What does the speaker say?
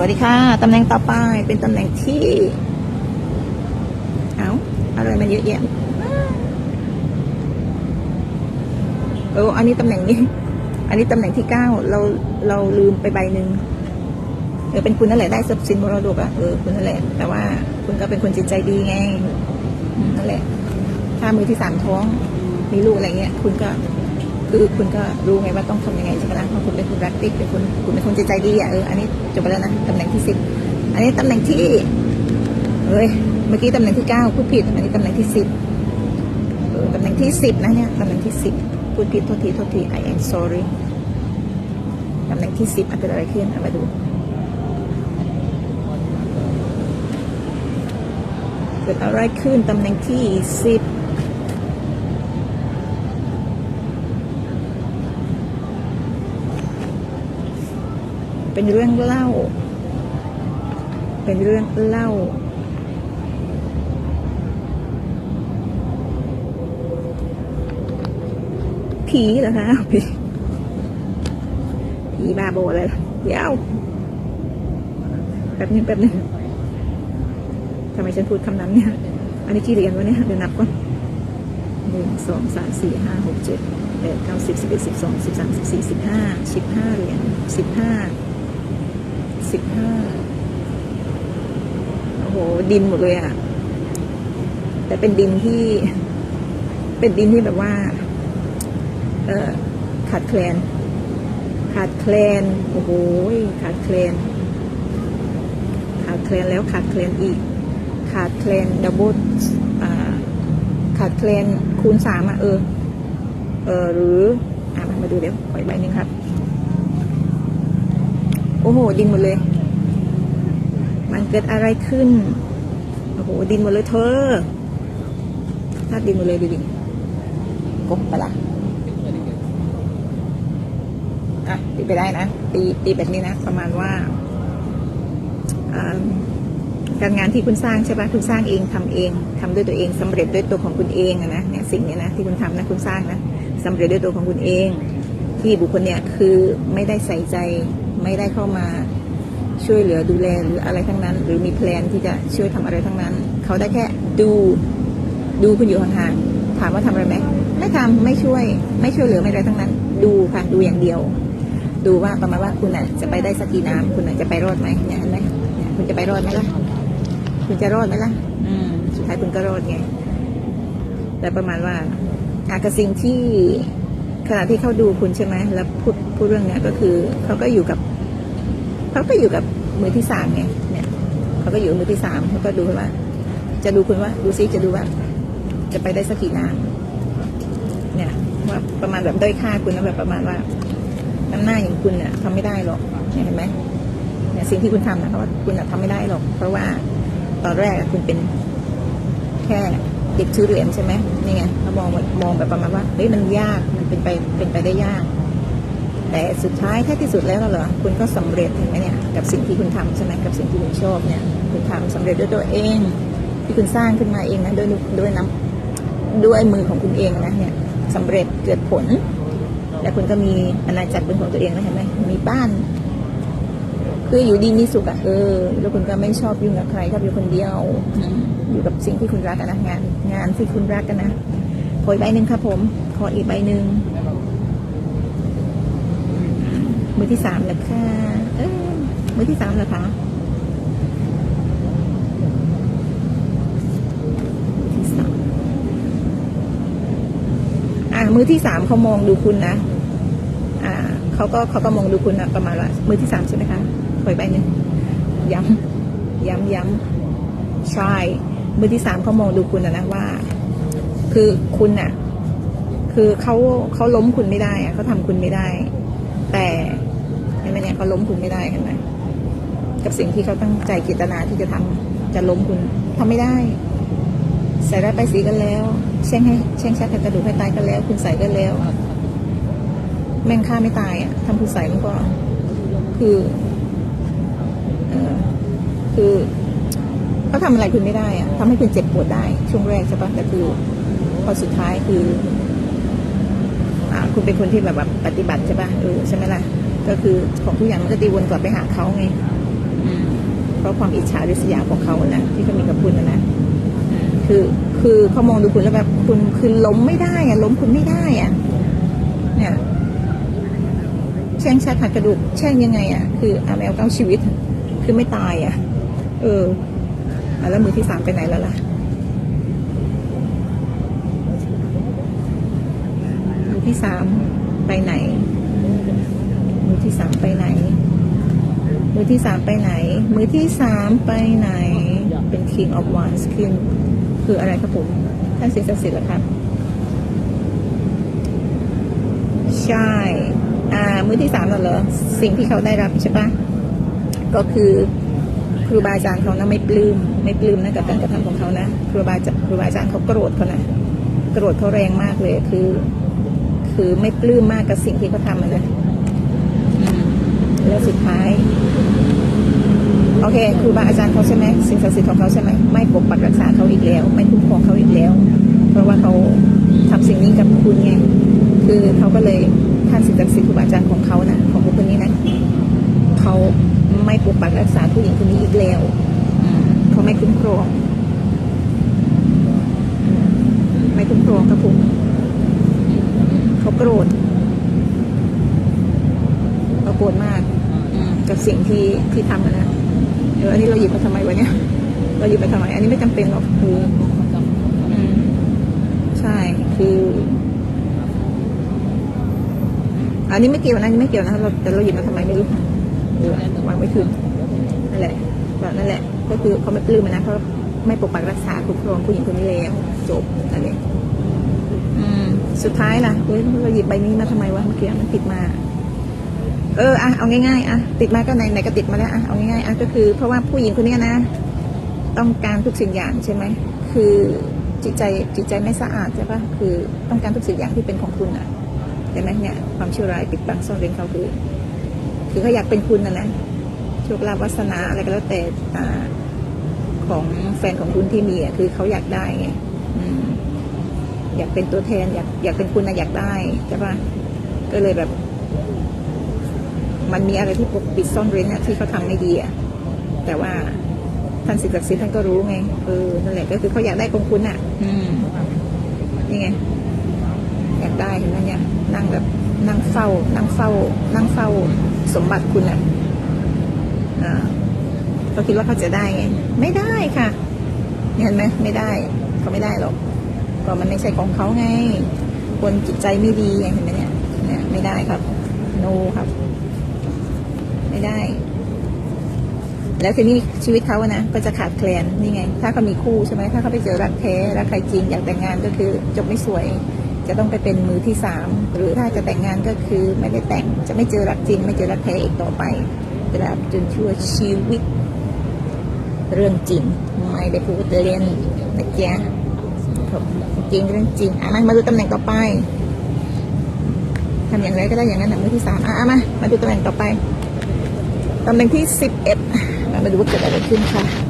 วัสดีค่ะตำแหน่งต่อไปเป็นตำแหน่งที่ เอาอะไรมันเยอะแยะเอออันนี้ตำแหน่งนี้ อันนี้ตำแหน่งที่เก้าเราเราลืมไปใบหนึ่งเออเป็นคุณนั่นแหละได้ทรัพย์สินมรดกอะเออคุณนั่นแหละ แต่ว่าคุณก็เป็นคนจิตใจดีไงนั่นแหละ ถ้ามือที่สามท้องมีลูกอะไรเงี้ย คุณก็ คือคุณก็รู้ไงว่าต้องทำยังไงใช่ไหมล่ะเพราะคุณเป็นคนรักติ๊กเป็นคนคุณเป็นคนใจใจดีอะเอออันนี้จบไปแล้วนะตำแหน่งที่สิบอันนี้ตำแหน่งที่เอ้ยเมื่อกี้ตำแหน่งที่เก้าพูดผิดอันนี้ตำแหน่งที่สิบเออตำแหน่งที่สิบนะเนี่ยตำแหน่งที่สิบพูดผิดโทษทีโทษที I am sorry ตำแหน่งที่สิบเกิดอะไรขึ้นเอามาดูเกิดอะไรขึ้นตำแหน่งที่สิบ เป็นเรื่องเล่า เป็นเรื่องเล่า ผีเหรอคะผีผีบาโบอะไรล่ะเดี๋ยวแป๊บนึงแป๊บนึงทำไมฉันพูดคำนั้นเนี่ย อันนี้กี่เหรียญวะเนี่ย เดี๋ยวนับก่อนหนึ่งสองสามสี่ห้าหกเจ็ดแปดเก้าสิบสิบเอ็ดสิบสองสิบสามสิบสี่สิบห้าสิบห้าเหรียญสิบห้า สิบห้าโอ้โห ดินหมดเลยอะแต่เป็นดินที่ เป็นดินที่แบบว่า เออขาดแคลน ขาดแคลน โอ้โห ขาดแคลน ขาดแคลนแล้วขาดแคลนอีก ขาดแคลนดับเบิลขาดแคลนคูณสามอะเออ เออหรือ อะมามาดูเดี๋ยวขออีกใบหนึ่งครับ อ้โห ดินหมดเลย มันเกิดอะไรขึ้น โอ้โห ดินหมดเลยเธอถ้าดินหมดเลยดูดิกบปะละ่ะอะตีไปได้นะ ตีตีแบบนี้นะ ประมาณว่า การงานที่คุณสร้างใช่ปะคุณสร้างเองทำเองทำด้วยตัวเองสำเร็จด้วยตัวของคุณเองนะเนี่ยสิ่งเนี้ยนะที่คุณทำนะคุณสร้างนะสำเร็จด้วยตัวของคุณเอง ที่บุคคลเนี่ยคือไม่ได้ใส่ใจ ไม่ได้เข้ามาช่วยเหลือดูแลหรืออะไรทั้งนั้น หรือมีแพลนที่จะช่วยทำอะไรทั้งนั้น เขาได้แค่ดูดูคุณอยู่ห่างๆถามว่าทำอะไรไหมไม่ทำไม่ช่วย ไม่ช่วยเหลือไม่อะไรทั้งนั้น ดูค่ะดูอย่างเดียว ดูว่าประมาณว่าคุณอะจะไปได้สักกี่น้ำคุณอะจะไปรอดไหมเนี่ยเห็นไหมคุณจะไปรอดไหมล่ะคุณจะรอดไหมล่ะ อืมสุดท้ายคุณก็รอดไงแต่ประมาณว่าอากสิ่งที่ ขณะที่เขาดูคุณใช่ไหมแล้วพูดพูดเรื่องเนี้ยก็คือเขาก็อยู่กับเขาก็อยู่กับมือที่สามไงเนี่ยเขาก็อยู่กับมือที่สามเขาก็ดูว่า จะดูคุณว่า ดูซิจะดูว่า จะไปได้สักกี่น้ำเนี่ยว่าประมาณแบบด้อยค่าคุณนะแบบประมาณว่าน้ำหน้าอย่างคุณเนี่ยทำไม่ได้หรอกเนี่ยเห็นไหมเนี่ยสิ่งที่คุณทำนะเขาว่าคุณอะทำไม่ได้หรอก เพราะว่าตอนแรกคุณเป็นแค่ เด็กชื่อเหรียญใช่ไหมนี่ไงเขามองมองแบบประมาณว่าเฮ้ยมันยากมันเป็นไปเป็นไปได้ยาก แต่สุดท้ายแท้ที่สุดแล้วเหรอคุณก็สำเร็จเห็นไหมเนี่ยกับสิ่งที่คุณทำใช่ไหมกับสิ่งที่คุณชอบเนี่ยคุณทำสำเร็จด้วยตัวเอง ที่คุณสร้างขึ้นมาเองนะด้วยด้วยน้ำด้วยมือของคุณเองนะเนี่ยสำเร็จเกิดผล และคุณก็มีอาณาจักรเป็นของตัวเองนะเห็นไหมมีบ้าน คืออยู่ดีมีสุขอะเออแล้วคุณก็ไม่ชอบยุ่งกับใครชอบอยู่คนเดียว อยู่กับสิ่งที่คุณรักกันนะงาน งานที่คุณรักกันนะขออีกใบหนึ่งครับผม ขออีกใบหนึ่งมือที่สามเหรอคะเออมือที่สามเหรอคะอ่ามือที่สามเขามองดูคุณนะ อ่าเขาก็เขาก็มองดูคุณนะประมาณว่ามือที่สามใช่ไหมคะ ถอยไปหนึ่งย้ำย้ำย้ำใช่มือที่สามเขามองดูคุณนะว่า คือคุณน่ะคือเขาเขาล้มคุณไม่ได้อะเขาทำคุณไม่ได้ แต่เห็นไหมเนี่ยเขาล้มคุณไม่ได้เห็นไหมกับสิ่งที่เขาตั้งใจเจตนาที่จะทำจะล้มคุณทำไม่ได้ ใส่ได้ไปสีกันแล้วแช่งให้แช่งชักกระดูกให้ตายกันแล้ว คุณใส่กันแล้ว แม่งฆ่าไม่ตายอะทำคุณใส่มันก็ คือเออ คือเขาทำอะไรคุณไม่ได้อะทำให้คุณเจ็บปวดได้ ช่วงแรกใช่ปะแต่คือพอสุดท้ายคืออ่าคุณเป็นคนที่แบบแบบปฏิบัติใช่ปะเออใช่ไหมล่ะ ก็คือของทุกอย่างมันก็ตีวนกลับไปหาเขาไงออืมเพราะความอิจฉาริษยาของเขานะที่เขามีกับคุณนะนะอืมคือคือเขามองดูคุณแล้วแบบคุณคือล้มไม่ได้อะล้มคุณไม่ได้อะเนี่ยแช่งชาติหักกระดูกแช่งยังไงอะคืออาแมวเก้าชีวิต คือไม่ตายอะเออ แล้วมือที่สามไปไหนแล้วล่ะมือที่สามไปไหน มือที่สามไปไหน มือที่สามไปไหน มือที่สามไปไหน เป็น King of Wands คือคืออะไรครับผม ท่านศิษย์ศักดิ์สิทธิ์เหรอครับ ใช่ อ่า มือที่สามเหรอ สิ่งที่เขาได้รับใช่ปะ ก็คือครูบาอาจารย์เขานะไม่ปลื้มไม่ปลื้มนะกับการกระทำของเขานะครูบาจครูบาอาจารย์เขาโกรธเขานะโกรธเขาแรงมากเลย คือ คือไม่ปลื้มมากกับสิ่งที่เขาทำอะนะแล้วสุดท้าย โอเคครูบาอาจารย์เขาใช่ไหมสิ่งศักดิ์สิทธิ์ของเขาใช่ไหมไม่ปกปักรักษาเขาอีกแล้ว ไม่คุ้มครองเขาอีกแล้ว เพราะว่าเขาทำสิ่งนี้กับคุณไงคือเขาก็เลยท่านสิ่งศักดิ์สิทธิ์ครูบาอาจารย์ของเขานะของบุคคลนี้นะเขา ไม่ปกปักรักษาผู้หญิงคนนี้อีกแล้วอืมเขาไม่คุ้มครองอืมไม่คุ้มครองครับผมเขาโกรธเขาโกรธมากอืมกับสิ่งที่ที่ทำอะนะเอออันนี้เราหยิบมาทำไมวะเนี่ยเราหยิบมาทำไมอันนี้ไม่จำเป็นหรอกคืออืมใช่คืออันนี้ไม่เกี่ยวนะอันนี้ไม่เกี่ยวนะเราแต่เราหยิบมาทำไมไม่รู้เออ วางไว้คืนนั่นแหละแบบนั่นแหละ ก็คือเขาไม่ปลื้มนะเขาไม่ปกปักรักษาคุ้มครองผู้หญิงคนนี้แล้วจบนั่นเองสุดท้ายล่ะเฮ้ยเราหยิบใบนี้มาทำไมวะเมื่อกี้มันติดมา เอออะเอาง่ายๆอะติดมาก็ไหนไหนก็ติดมาแล้วอะเอาง่ายๆอะก็คือ เพราะว่าผู้หญิงคนนี้นะ ต้องการทุกสิ่งอย่างใช่ไหมคือจิตใจจิตใจไม่สะอาดใช่ปะคือต้องการทุกสิ่งอย่างที่เป็นของคุณอะใช่ไหมเนี่ยความชั่วร้ายปิดบังซ่อนเร้นเขาคือ คือเขาอยากเป็นคุณนะนะโชคลาภวาสนาอะไรก็แล้วแต่ของแฟนของคุณที่มีอะคือเขาอยากได้ไงอยากเป็นตัวแทน อยากอยากเป็นคุณนะอยากได้ใช่ปะก็เลยแบบ มันมีอะไรที่ปกปิดซ่อนเร้นอะที่เขาทำไม่ดีอะแต่ว่าท่านศิษย์ศักดิ์สิทธิ์ท่านก็รู้ไงเออนั่นแหละก็คือเขาอยากได้ของคุณอะอืมนี่ไงอยากได้เห็นไหมเนี่ยนั่งแบบนั่งเฝ้า นั่งเฝ้า นั่งเฝ้า สมบัติคุณอะอ่าเขาคิดว่าเขาจะได้ไง ไม่ได้ค่ะ เห็นไหมไม่ได้ เขาไม่ได้หรอกก็มันไม่ใช่ของเขาไง คนจิตใจไม่ดีไงเห็นไหมเนี่ยเนี่ย ไม่ได้ครับ โนครับ ไม่ได้ แล้วทีนี้ชีวิตเขาอะนะก็จะขาดแคลนนี่ไง ถ้าเขามีคู่ใช่ไหมถ้าเขาไปเจอรักแท้รักใครจริงอยากแต่งงานก็คือจบไม่สวย จะต้องไปเป็นมือที่สามหรือถ้าจะแต่งงานก็คือไม่ได้แต่งจะไม่เจอรักจริง ไม่เจอรักแท้อีกต่อไปตราบจนชั่วชีวิต เรื่องจริงไม่ได้พูดเล่นนะจ๊ะจริงเรื่องจริงอะมามาดูตำแหน่งต่อไปทำอย่างไรก็ได้อย่างนั้นนะมือที่สามอะมามาดูตำแหน่งต่อไปตำแหน่งที่สิบเอ็ดมาดูว่าเกิดอะไรขึ้นค่ะ